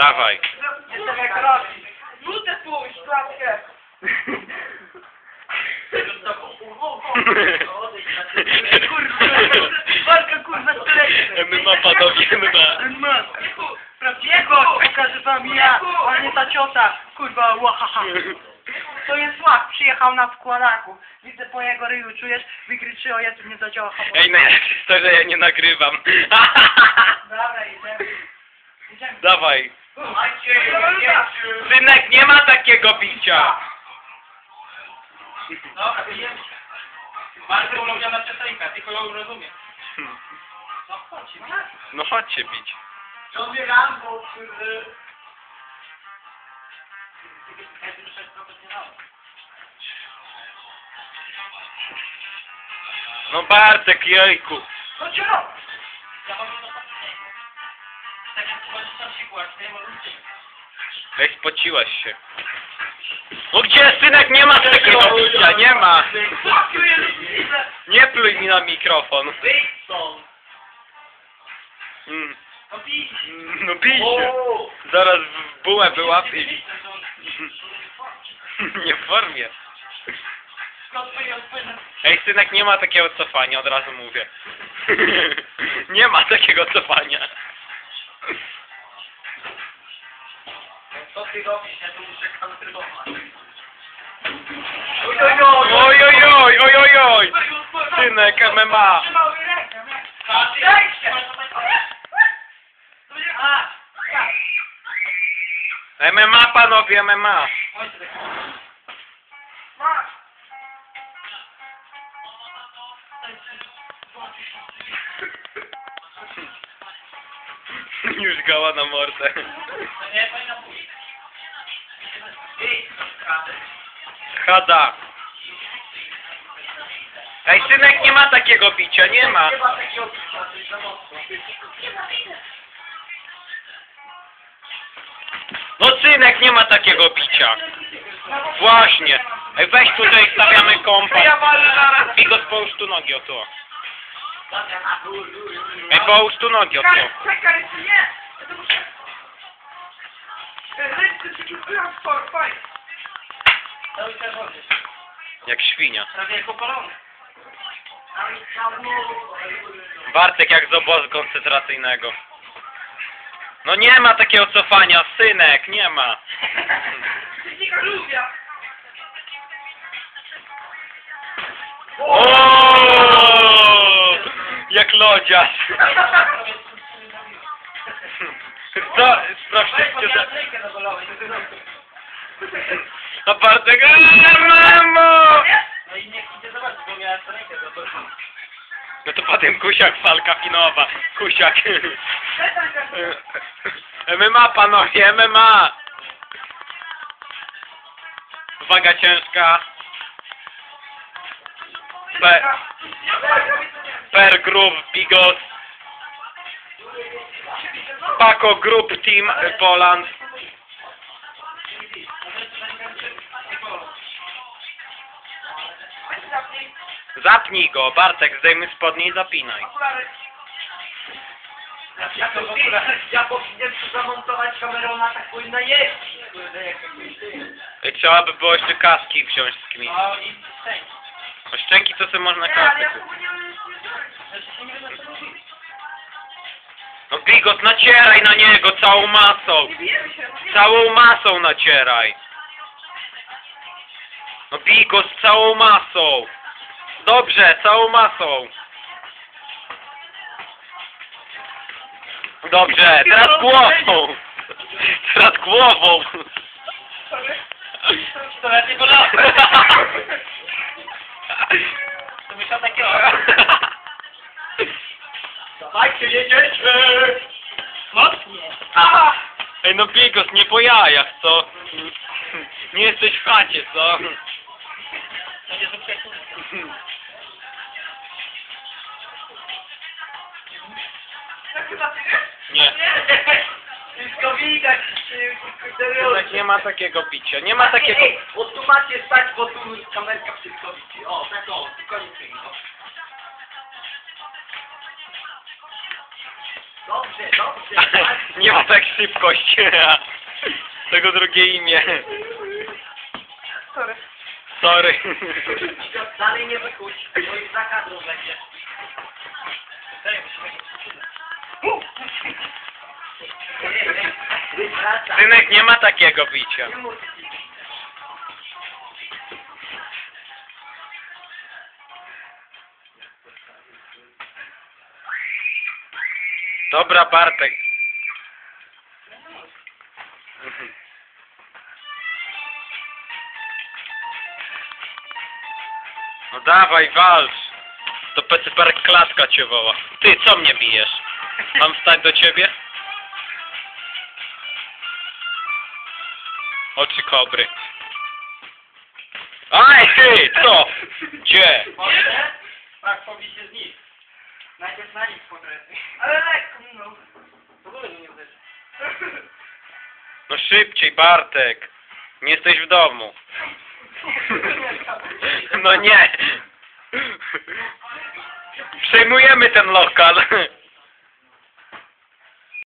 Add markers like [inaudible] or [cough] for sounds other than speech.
Dawaj. Jestem jak Rocky. Nutę pójść, klatkę. Kurwa, walka kurwa z [laughs] telewizją. MMA panowie, MMA. MMA. Prawdziwego pokażę wam ja, a nie ta ciota. Kurwa, łahaha. To jest łak, przyjechał na wkładaku. Widzę po jego ryju, czujesz? Wykryczy, o Jezu, nie zadziała hamulec. Ej, najlepsze jest to, że ja nie nagrywam. Dobra, idziemy. Idziemy. Dawaj. Synek, nie ma takiego bicia. Wyjemy się. Bardzo ulubiona piosenka, tylko ją rozumiem. No chodź, no. No chodźcie bić. Ciągle Rambo, kurde. No Bartek, jejku. No cię? Ja mam Tak jak chyba sam się. No gdzie, synek, nie ma takiego bicia, nie ma. Nie pluj mi na mikrofon. Mm. No bij. Się. Zaraz w bułę wyłapię. [laughs] Nie w formie. Ej, synek, nie ma takiego cofania, od razu mówię. [laughs] Nie ma takiego cofania. Co ty muszę kontrybować. Oj, oj, oj, oj, oj, oj, oj, oj, oj. Synek MMA. MMA panowie, MMA. Już gała na mordę. Hada. Ej, synek, nie ma takiego bicia, nie ma. To. No synek, nie ma takiego bicia. Właśnie. Ej, weź tutaj stawiamy kompas. Zaraz. Bigos, połóż tu nogi, o tu. Ej, połóż tu nogi, o tu. czekaj, nie. Ręce ci kupują sport, fajnie. Cały czerwony. Jak świnia. Prawie jak opalony. Bartek jak z obozu koncentracyjnego. No nie ma takiego cofania, synek, nie ma. Technika [laughs] lubię. O! Jak lodziarz. Co? [laughs] Sprawdźcie, że... A [laughs] Bartek... Mamo! No i niech idzie zobaczyć, bo miałem rękę do No to potem kusiak, falka finowa. Kusiak. [laughs] MMA, panowie, MMA. Waga ciężka. Pe per Group Bigos. Paco Group Team Poland. Zapnij go, Bartek, zdejmij spodnie i zapinaj. Ja, to w ogóle, ja powinienem tu zamontować kamerą na taką na jeździ. Kurde, jak I trzeba by było jeszcze kaski wziąć z kimś. No i szczęście. O szczęki to sobie można kasy No Bigos, nacieraj na niego całą masą. No. Całą masą nacieraj. No Bigos, całą masą. Dobrze, całą masą. Dobrze, teraz głową. Teraz głową. To ja nie bolałem. [laughs] To takiego. [laughs] Dawajcie, jedziecie! Mocnie. A! Ej no Bigos, nie po jajach, co? Nie jesteś w chacie, co? To nie. Wszystko widać. Tak nie ma takiego bicia, nie ma takiego... Ej, bo tu macie stać, bo tu kamerka wszystko widzi. O, tak o, koniec tego. Dobrze, [laughs] dobrze. Nie ma tak szybkość. Tego drugie imię. Sorry. Sorry. Dalej nie wychodź, bo już za kadrą będzie. Synek, nie ma takiego bicia. Dobra, Bartek. No dawaj, walcz. To pecyperek klatka cię woła. Ty, co mnie bijesz? Mam wstać do ciebie? Oczy kobry. Aj, ty, co? Gdzie? Tak, pobić się. Najpierw na nich podręczy. Ale lekko, no. W ogóle mnie nie uderzy. [laughs] No szybciej, Bartek. Nie jesteś w domu. [laughs] No nie. [laughs] Przejmujemy ten lokal.